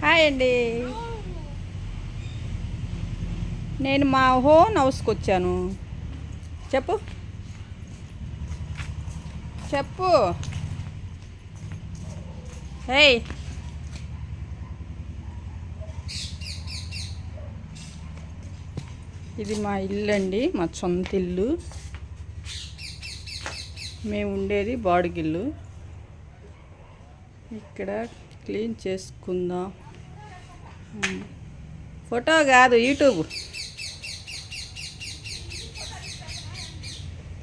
Hi అండి. నేను మా హోన్ హౌస్కి వచ్చాను. చెప్పు. చెప్పు. హేయ్ ఇది మా ఇల్లు అండి మా సొంత ఇల్లు. మేము ఉండేది బాడుగిల్లు. ఇక్కడ క్లీన్ చేసుకుందాం. ఫోటో కాదు యూట్యూబ్.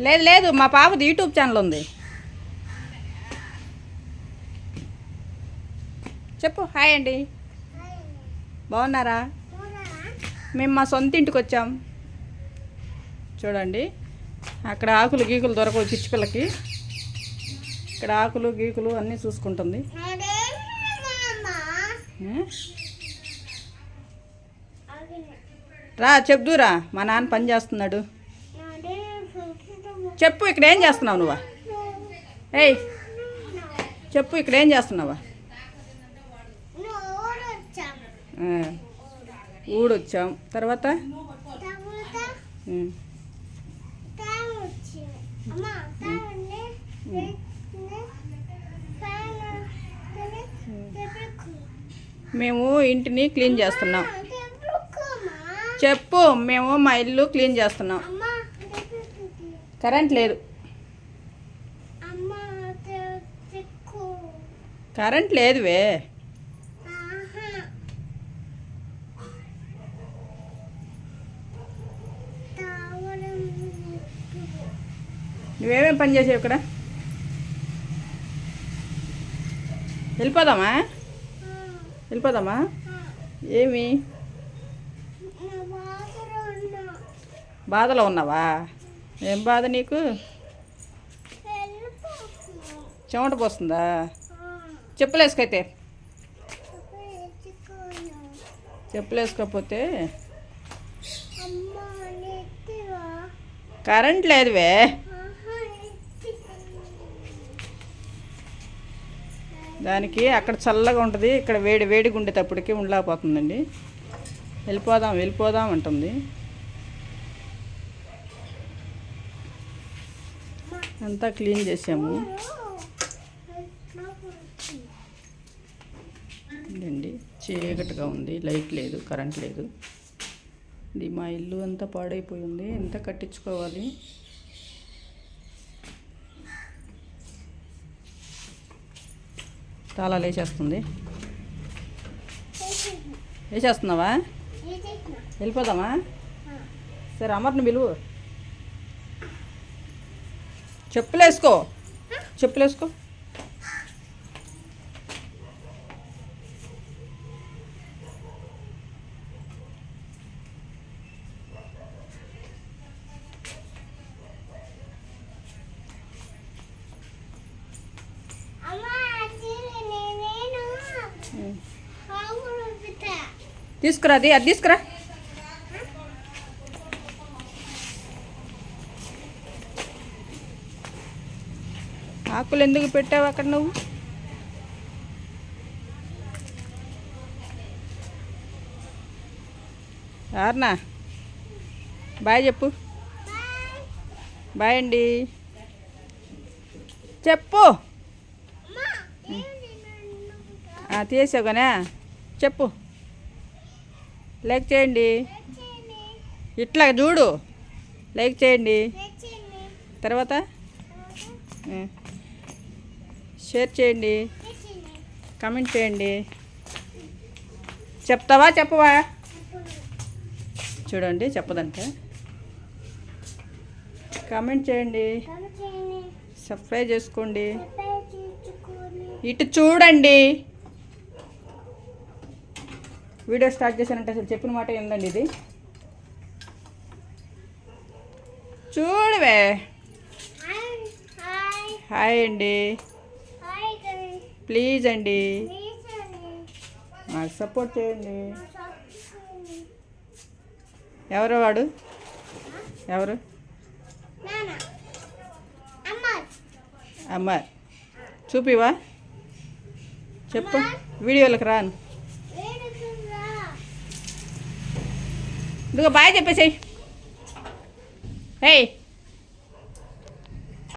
లేదు లేదు మా పాపది యూట్యూబ్ ఛానల్ ఉంది. చెప్పు హాయ్ అండి. బాగున్నారా? మేము మా సొంత ఇంటికి వచ్చాం. చూడండి అక్కడ ఆకులు గీకులు దొరకవు పిచ్చిపిల్లకి ఇక్కడ ఆకులు గీకులు అన్నీ చూసుకుంటుంది? రా చెప్దురా మా నాన్న పని చేస్తున్నాడు. చెప్పు ఇక్కడ ఏం చేస్తున్నావు నువ్వా? ఏయ్ చెప్పు ఇక్కడ ఏం చేస్తున్నావా? ఊడొచ్చాం. తర్వాత? మేము ఇంటిని క్లీన్ చేస్తున్నాం. చెప్పు మేము మా ఇల్లు క్లీన్ చేస్తున్నాం. కరెంట్ లేదు. కరెంట్ లేదువే నువ్వేమేం పని చేసావు ఇక్కడ? వెళ్ళిపోదామా? వెళ్ళిపోదామా? ఏమి? బాధలో ఉన్నావా? ఏం బాధ నీకు? చెమట పోస్తుందా? చెప్పులేసుకైతే చెప్పులేసుకోకపోతే కరెంట్ లేదువే. దానికి అక్కడ చల్లగా ఉంటుంది ఇక్కడ వేడి వేడిగా ఉండేటప్పటికి ఉండలేకపోతుందండి. వెళ్ళిపోదాం వెళ్ళిపోదాం అంటుంది. అంతా క్లీన్ చేసాము. ఇదండి చీకటిగా ఉంది లైట్ లేదు కరెంట్ లేదు. ఇది మా ఇల్లు అంతా పాడైపోయింది ఎంత కట్టించుకోవాలి? తాళాలు వేసేస్తుంది. వేసేస్తున్నావా? వెళ్ళిపోదామా? సరే అమర్ని పిలువు. చెప్పులేసుకో చెప్పులేసుకో తీసుకురా అది అది తీసుకురా. ఆకులు ఎందుకు పెట్టావు అక్కడ నువ్వు? యారనా బాయ్ చెప్పు. బాయ్ అండి. చెప్పు. ఆ, తీసావు కానీ చెప్పు. లైక్ చేయండి. ఇట్లా చూడు. లైక్ చేయండి. తర్వాత? షేర్ చేయండి. కామెంట్ చేయండి. చెప్తావా చెప్పవా? చూడండి చెప్పదంటే. కామెంట్ చేయండి. సబ్స్క్రైబ్ చేసుకోండి. ఇటు చూడండి. వీడియో స్టార్ట్ చేశానంటే అసలు చెప్పిన మాట ఏందండి ఇది? చూడవే. హాయ్ అండి. ప్లీజ్ అండి. నాకు సపోర్ట్ చేయండి. ఎవరు వాడు? ఎవరు? అమ్మ చూపివా? చెప్పు. వీడియోలకు రాను. ఇదిగో బాయ్ చెప్పేసేయ్. ఏయ్.